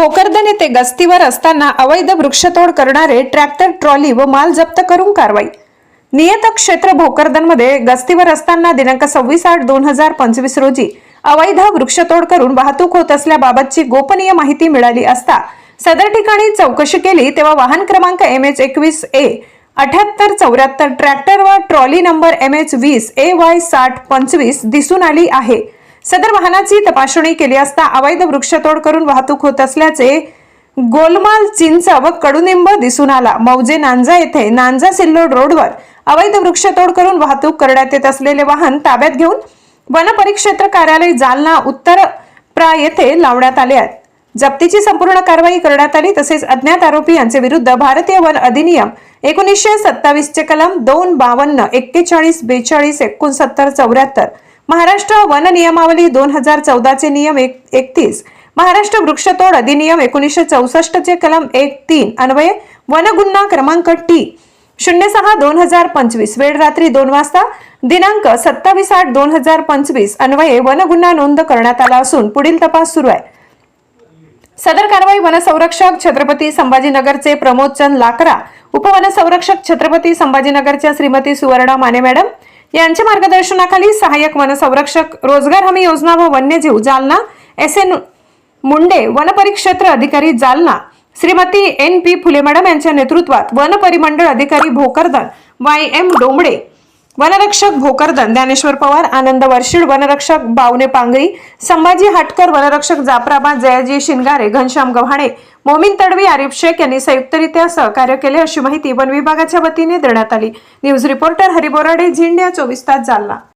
भोकरदन येथे गस्तीवर असताना अवैध वृक्षतोड करणारे ट्रॅक्टर ट्रॉली व माल जप्त करून कारवाई. नियत क्षेत्र भोकरदनमध्ये गस्तीवर असताना दिनांक सव्वीस आठ दोन हजार पंचवीस रोजी अवैध वृक्षतोड करून वाहतूक होत असल्याबाबतची गोपनीय माहिती मिळाली असता सदर ठिकाणी चौकशी केली तेव्हा वाहन क्रमांक एम एच एकवीस ए अठ्याहत्तर चौऱ्याहत्तर ट्रॅक्टर व ट्रॉली नंबर एम एच वीस ए वाय साठ पंचवीस दिसून आली आहे. सदर वाहनाची तपासणी केली असता अवैध वृक्षतोड करून वाहतूक होत असल्याचे गोलमाल चिंच व कडुनिंब दिसून आला. मौजे नांजा येथे नांजा सिल्लोड रोडवर अवैध वृक्षतोड करून वाहतूक करण्यात येत असलेले वाहन ताब्यात घेऊन वन परिक्षेत्र कार्यालय जालना उत्तर प्रा येथे लावण्यात आले आहेत. जप्तीची संपूर्ण कारवाई करण्यात आली तसेच अज्ञात आरोपी यांचे विरुद्ध भारतीय वन अधिनियम एकोणीसशे सत्तावीसचे कलम दोन बावन्न एक्केचाळीस बेचाळीस एकोणसत्तर चौऱ्याहत्तर महाराष्ट्र वन नियमावली दोन हजार चौदाचे नियम एक एकतीस. महाराष्ट्र वृक्षतोड अधिनियम एकोणीसशे चौसष्टचे कलम एक तीन. अन्वये वन गुन्हा क्रमांक टी. शून्य सहा दोन हजार पंचवीस. वेळ रात्री दोन वाजता. दिनांक सत्तावीस आठ दोन हजार पंचवीस. अन्वये वन गुन्हा नोंद करण्यात आला असून पुढील तपास सुरू आहे. सदर कारवाई वनसंरक्षक छत्रपती संभाजीनगरचे प्रमोदचंद लाकरा उपवनसंरक्षक छत्रपती संभाजीनगरच्या श्रीमती सुवर्णा माने मॅडम यांच्या मार्गदर्शनाखाली सहाय्यक वनसंरक्षक रोजगार हमी योजना व वन्यजीव जालना एस एन मुंडे वनपरिक्षेत्र अधिकारी Jalna Shrimati N P Phule madam यांच्या नेतृत्वात वन परिमंडळ अधिकारी भोकरदन वाय एम डोंबडे वनरक्षक भोकरदन ज्ञानेश्वर पवार आनंद वर्षीड वनरक्षक बावने पांगरी संभाजी हाटकर वनरक्षक जाफराबाद जयाजी शिनगारे घनश्याम गव्हाणे मोमीन तडवी आरिफ शेख यांनी संयुक्तरित्या सहकार्य केले अशी माहिती वन विभागाच्या वतीने देण्यात आली. न्यूज रिपोर्टर हरिबोराडे झिंड्या चोवीस तास जालना.